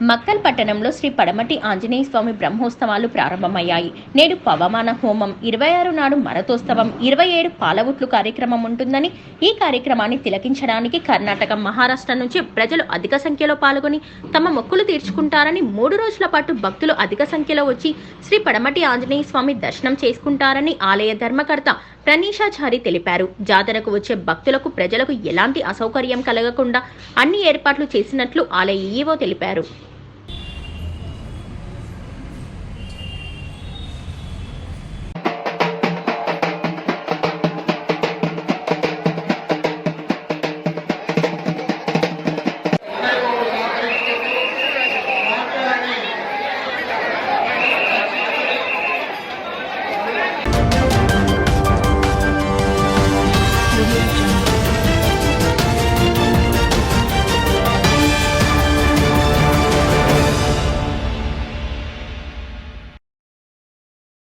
మక్కల్ పట్టణంలో శ్రీ పడమటి ఆంజనేయ స్వామి బ్రహ్మోత్సవాలు ప్రారంభమయ్యాయి. నేడు పవమాన హోమం ఇరవై ఆరు నాడు మరతోత్సవం ఇరవై ఏడు పాలవుట్లు కార్యక్రమం ఉంటుందని ఈ కార్యక్రమాన్ని తిలకించడానికి కర్ణాటక మహారాష్ట్ర నుంచి ప్రజలు అధిక సంఖ్యలో పాల్గొని తమ మొక్కులు తీర్చుకుంటారని మూడు రోజుల పాటు భక్తులు అధిక సంఖ్యలో వచ్చి శ్రీ పడమటి ఆంజనేయ స్వామి దర్శనం చేసుకుంటారని ఆలయ ధర్మకర్త ప్రణీషాచారి తెలిపారు. జాతరకు వచ్చే భక్తులకు ప్రజలకు ఎలాంటి అసౌకర్యం కలగకుండా అన్ని ఏర్పాట్లు చేసినట్లు ఆలయ ఈవో తెలిపారు.